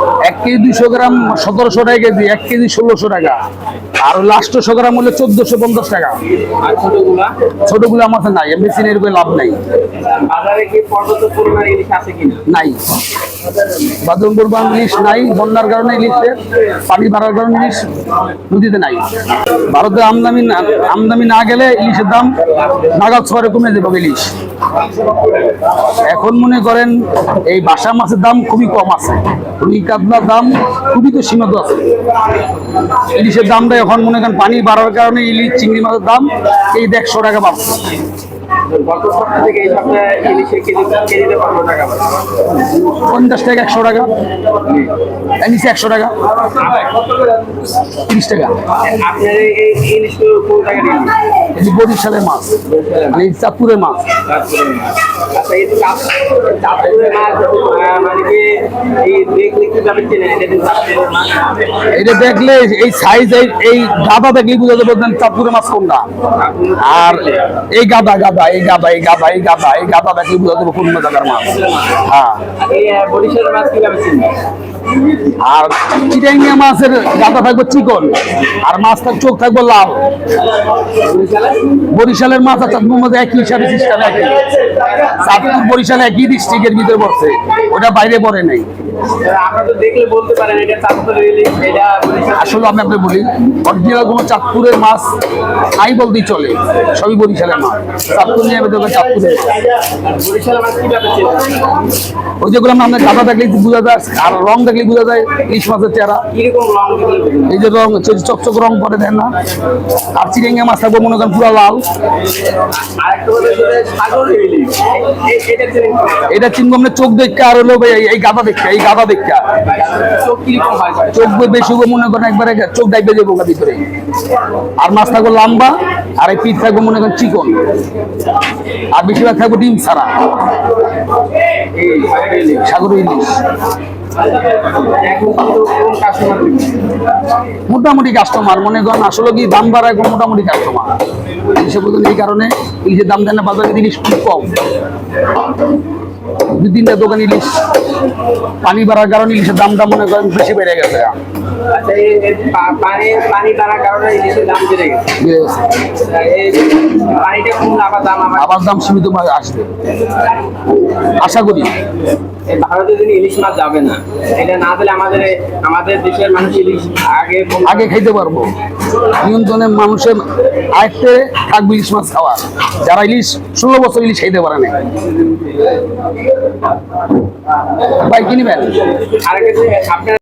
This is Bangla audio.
Oh! এক কেজি দুইশো গ্রাম সতেরোশো টাকা কেজি এক কেজি ষোলোশো টাকা। আর লাস্টশো গ্রাম হলে চোদ্দশো পঞ্চাশ টাকা। ছোটগুলা আমার নাই এমনি সিনের কোনো লাভ নাই। ইলিশ নাই। কোরবান ইলিশ নাই বন্যার কারণে ইলিশের পানি বাড়ার কারণে ইলিশ নদীতে নাই। ভারতে আমদানি না আমদানি না গেলে ইলিশের দাম নাগাদ শহরে কমে যাবে ইলিশ। এখন মনে করেন এই বাসা মাছের দাম খুবই কম আছে। রুই কাতলার দাম খুবই তো সীমিত আছে। ইলিশের দামটা এখন মনে করেন পানি বাড়ার কারণে ইলিশ, চিংড়ি মাছের দাম এই দেড়শো টাকা বাড়ছে। গত সপ্তাহ থেকে এই সপ্তাহে ইলিশের কেজিতে কত টাকা পঞ্চাশ টাকা একশো টাকা। নিচে একশো টাকা। তিরিশ টাকা। আপনার এই এই কোন টাকা এটি বরিশালের মাছ। মানে চাঁদপুরের মাছ। আচ্ছা এই চাপ মাছ মানে কি এই দেখলে চেনেন? এটা দেখলে এই সাইজ এই গাদা দেখলে বুঝা যাবে চাঁদপুরের মাছ কোনটা। আর এই গাদা গাদা এই জায়গার মাছ হ্যাঁ আর মাছের গাদা থাকবে চিকন আর মাছ থাক চোখ থাকবে লাল বরিশালে বরিশালের মাছ আর চাঁদপুর একই হিসাবে সিস্টেম একই বরিশাল একই ডিস্ট্রিক্টের ভিতরে পড়ছে ওটা বাইরে পড়ে নাই আপনারা আসলে আমি আপনাকে বলি অরিজিনাল কোনো চাঁদপুরের মাছ নাই বলতেই চলে। সবই বরিশালের মাছ। চাঁদপুর নিয়ে আমি দেখবেন চাঁদপুরের ওই যেগুলো আমরা গাদা দেখলে বোঝা যায় আর রং দেখলে বোঝা যায় ইলিশ মাছের চেহারা? এই যে রং চকচক রং করে দেন না। আর চিড়েঙ্গা মাছ থাকবে মনে করেন পুরো লাল। এটা? চিনবো আমরা চোখ দেখতে আর হলো ভাই এই- এই গাদা দেখতে এই গাদা দেখতে চোখ বেশি মনে করেন একবারে চোখ ডাইবে ওখান ভিতরে। আর মাছ থাকবে লম্বা আর এই পিঠ থাকবে মনে করেন চিকন। আর বেশিরভাগ থাকবে ডিম ছাড়া। সাগর ইলিশ। মোটামুটি কাস্টমার মনে করেন আসলে কি দাম বাড়ায় কোনো মোটামুটি কাস্টমার ইলিশের এই কারণে ইলিশের দাম দেন না বাজারে ইলিশ খুব কম। দু তিনটা দোকান ইলিশ পানি বাড়ার কারণে ইলিশের দামটা মনে করেন বেশি বেড়ে গেছে। আচ্ছা এই এই পানি পানি বাড়ার কারণে ইলিশের দাম বেড়ে গেছে। বেড়ে গেছে। এই পানিটা কমলে আবার দাম আবার আবার দাম সীমিত ভাবে আসবে। আশা করি। ভারতে যদি ইলিশ মাছ যাবে না এটা না দিলে আমাদের আমাদের দেশের মানুষ ইলিশ আগে পারব। নিয়ন্ত্রণে মানুষের আয়ত্তে থাকবে ইলিশ মাছ খাওয়া। যারা ইলিশ ষোলো বছর ইলিশ খাইতে পারে না ভাই কিনবেন আরেকটা আপনার